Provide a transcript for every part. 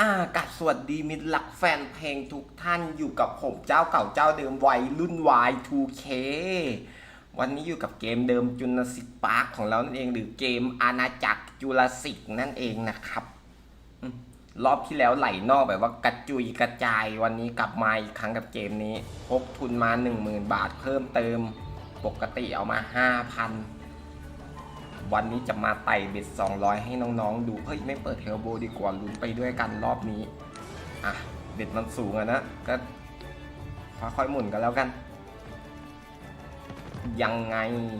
อากัดสวัสดีมิตรหลักแฟนเพลงทุกท่านอยู่กับผมเจ้าเก่าเจ้าเดิมวัยรุ่น Y2K วันนี้อยู่กับเกมเดิมจุลศิษย์ปาร์คของเรานั่นเองหรือเกมอาณาจักรจุลศิษย์นั่นเองนะครับ รอบที่แล้วไหลนอกแบบว่ากระจุยกระจายวันนี้กลับมาอีกครั้งกับเกมนี้พกทุนมา 10,000 บาทเพิ่มเติม ปกติเอามา 5,000 วันนี้จะมาไต่เบ็ด200 ให้น้องๆ ดูเฮ้ยไม่เปิดเทลโบดีกว่าลุ้นไปด้วยกันรอบนี้ อะ เบ็ดมันสูงอะนะ ก็ค่อยๆหมุนกันแล้วกัน ยังไง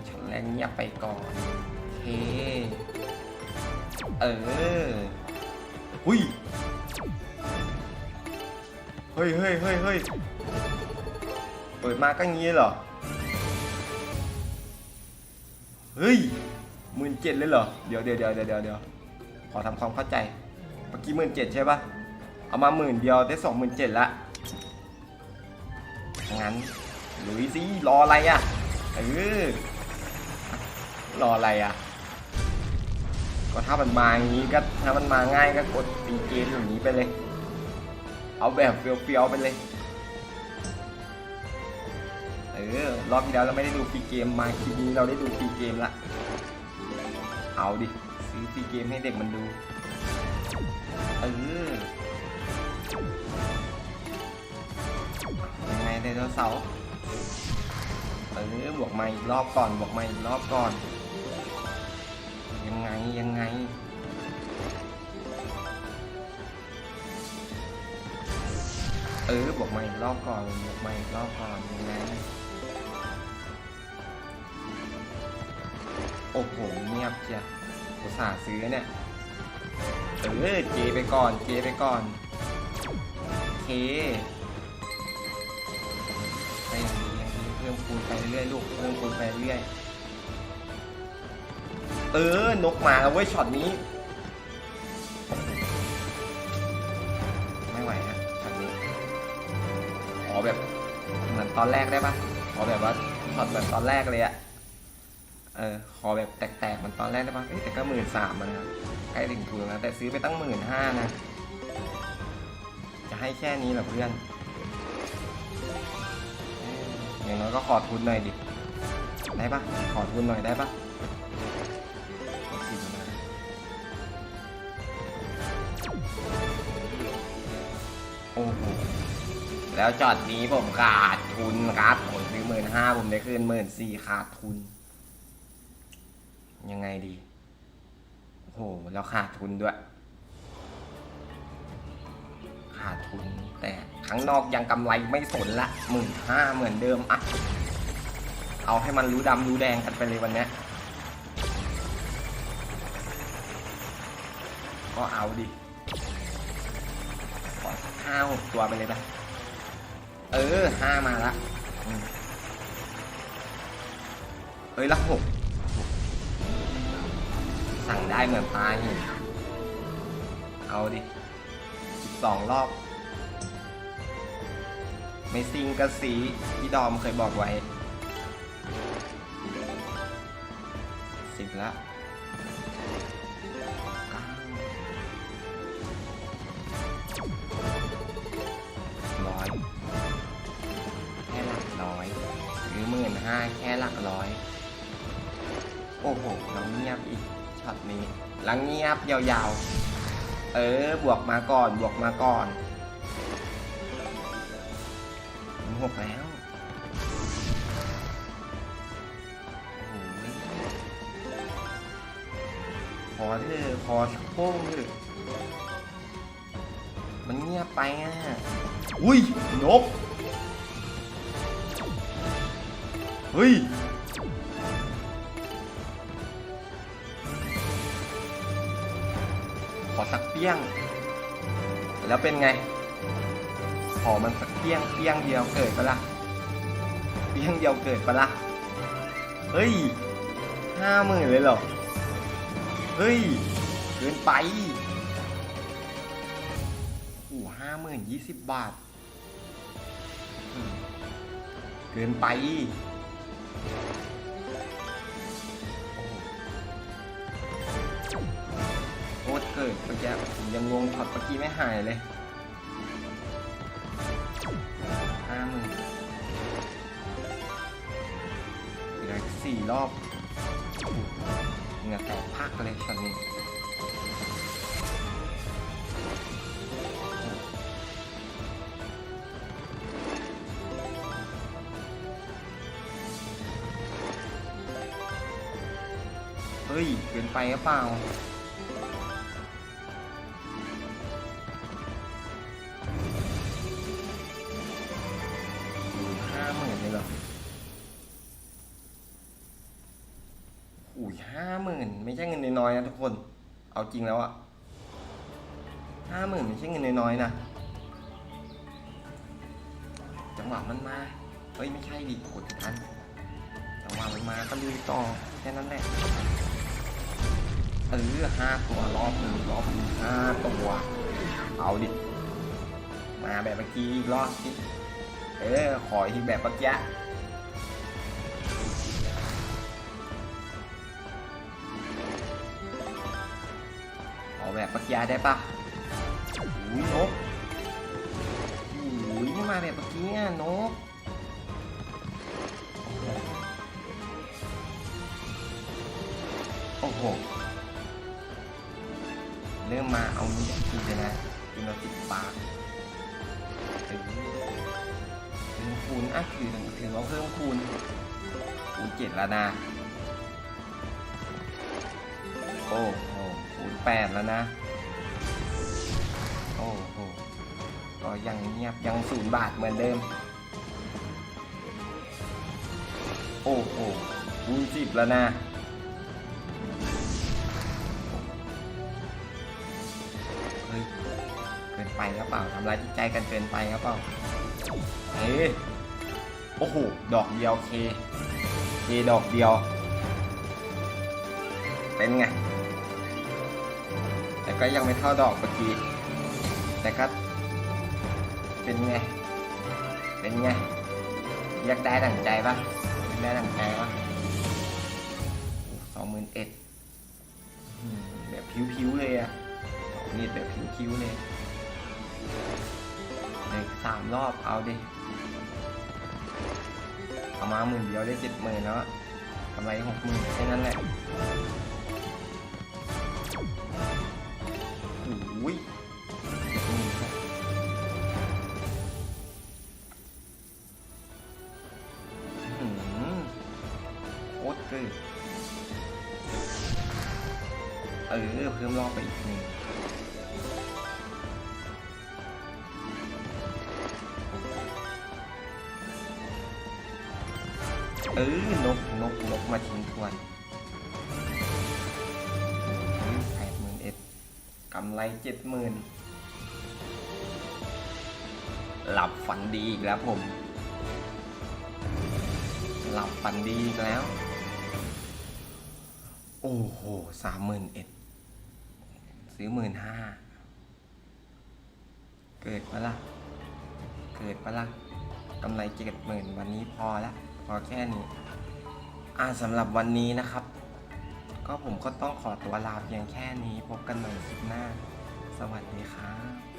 ช็อตแรกเงียบไปก่อนเคเออหุยเฮ้ยเฮ้ยเฮ้ยเฮ้ยเปิดมาก็งี้เหรอ เฮ้ย หมื่นเจ็ดเลยเหรอ เดี๋ยวเดี๋ยวเดี๋ยวเดี๋ยวเดี๋ยวขอทำความเข้าใจ เมื่อกี้หมื่นเจ็ดใช่ปะเอามาหมื่นเดียวได้สองหมื่นเจ็ดละงั้นลุยสิรออะไรอะเออรออะไรอะ ก็ถ้ามันมาอย่างนี้ก็ถ้ามันมาง่ายก็กดตีเกมอย่างนี้ไปเลย เอาแบบเฟี้ยวๆไปเลยเออรอบที่แล้วเราไม่ได้ดูฟรีเกมมาคลิปนี้เราได้ดูฟรีเกมละ เอาดิซื้อฟรีเกมให้เด็กมันดูเออยังไงไดโนเสาร์เออบวกมาอีกรอบก่อนบวกมาอีกรอบก่อน ยังไงยังไงเออบวกมาอีกรอบก่อนบวกมาอีกรอบก่อนยังไง โอ้โหเงียบเชียอุตส่าห์ซื้อเนี่ยเออเจไปก่อนเจไปก่อนเคไปอย่างนี้อย่างนี้เพิ่มคูณไปเรื่อยลูกเพิ่มคูณไปเรื่อยเออนกมาแล้วเว้ยช็อตนี้ไม่ไหวฮะช็อตนี้ขอแบบเหมือนตอนแรกได้ปะขอแบบว่าช็อตแบบตอนแรกเลยอะ เออขอแบบแตกๆเหมือนตอนแรกได้ปะเอ้แต่ก็หมื่นสามนะครับใกล้ถึงทุนแล้วแต่ซื้อไปตั้งหมื่นห้านะ จะให้แค่นี้เหรอเพื่อน อย่างน้อยก็ขอทุนหน่อยดิ ได้ปะขอทุนหน่อยได้ปะสิบนะโอ้โห แล้วจอดนี้ผมขาดทุนครับ ผมซื้อหมื่นห้าผมได้คืนหมื่นสี่ขาดทุน ยังไงดี โอ้โหแล้วขาดทุนด้วย ขาดทุนแต่ข้างนอกยังกำไรไม่สนละหมื่นห้าเหมือนเดิมอะ เอาให้มันรู้ดำรู้แดงกันไปเลยวันนี้ก็เอาดิขอสักห้าหกตัวไปเลยปะเออห้ามาละเอ้ยละหก สั่งได้เหมือนปลาหินเอาดิสิบสองรอบ ไม่ซิงกระสีพี่ดอมเคยบอกไว้สิบละร้อยแค่หลักร้อยหรือหมื่นห้าแค่หลักร้อย โอ้โห เราเงียบอีก ช็อตนี้ลังเงียบยาวๆ เออบวกมาก่อนบวกมาก่อนหกแล้วโอ้โหพอเถอะพอสักโป้งเถอะมันเงียบไปอะ อุ้ยนก เฮ้ย ขอสักเปี้ยง แล้วเป็นไง ขอมันสักเปี้ยงเปี้ยงเดียวเกิดปะละ่ะเปี้ยงเดียวเกิดปะละ่ะเฮ้ยห้าหมื่นเลยเหรอ เฮ้ย เกินไปโอ้ห้าหมื่นยี่สิบบาท เกินไป อเกิกิดเมื่อกี้ผมยังงงช็อตเมื่อกี้ไม่หายเลยห้าหมื่นเหลืออีกสี่รอบเหงื่อแตกพักเลยตอนนี้เฮ้ย เกินไปหรือเปล่า ห้าหมื่นไม่ใช่เงินน้อยๆนะทุกคน เอาจริงแล้วอะห้าหมื่นไม่ใช่เงินน้อยๆนะ จังหวะมันมา เฮ้ยไม่ใช่ดิกดผิดทันจังหวะมันมาก็ลุยต่อแค่นั้นแหละเออห้าตัวรอบหนึ่งรอบหนึ่งห้าตัว เอาดิ มาแบบเมื่อกี้รอบสิเออขออีกแบบเมื่อกี้ ขอแบบเมื่อกี้ได้ปะอุ้ยนกอุ้ยไม่มาแบบเมื่อกี้อะนกโอ้โห เริ่มมาเอานี้ทีเลยนะกินเราติดปากเออเพิ่มคูณอะถือถือว่าเพิ่มคูณคูณเจ็ดแล้วนะโอ้โหคูณแปดแล้วนะ โอ้โหก็ยังเงียบยังศูนย์บาทเหมือนเดิม โอ้โหคูณสิบแล้วนะ เฮ้ย เกินไปหรือเปล่าทำร้ายจิตใจกันเกินไปหรือเปล่าเฮ้ยโอ้โห ดอกเดียวเค เคดอกเดียว เป็นไง แต่ก็ยังไม่เท่าดอกเมื่อกี้ แต่ก็เป็นไง เป็นไง อยากได้ดั่งใจปะยากได้ดั่งใจปะสองหมื่นเอ็ดแบบผิวๆเลยอะนี่แบบคิ้วๆเลยเหลยสามรอบเอาดิ เอามาหมื่นเดียวได้เจ็ดหมื่นแล้วกำไรหกหมื่นแค่นั้นแหละ ออเพิ่มรอบไปอีกหนึ่งเออนกนกนกมาทิ้งทวนแปดหมื่นเอ็ดกำไรเจ็ดหมื่นหลับฝันดีอีกแล้วผม หลับฝันดีอีกแล้ว โอ้โหสามหมื่นเอ็ด ซื้อหมื่นห้าเกิดปะล่ะเกิดปะล่ะกำไรเจ็ดหมื่นวันนี้พอละพอแค่นี้ อ่าสำหรับวันนี้นะครับ ก็ผมก็ต้องขอตัวลาเพียงแค่นี้พบกันใหม่คลิปหน้า สวัสดีครับ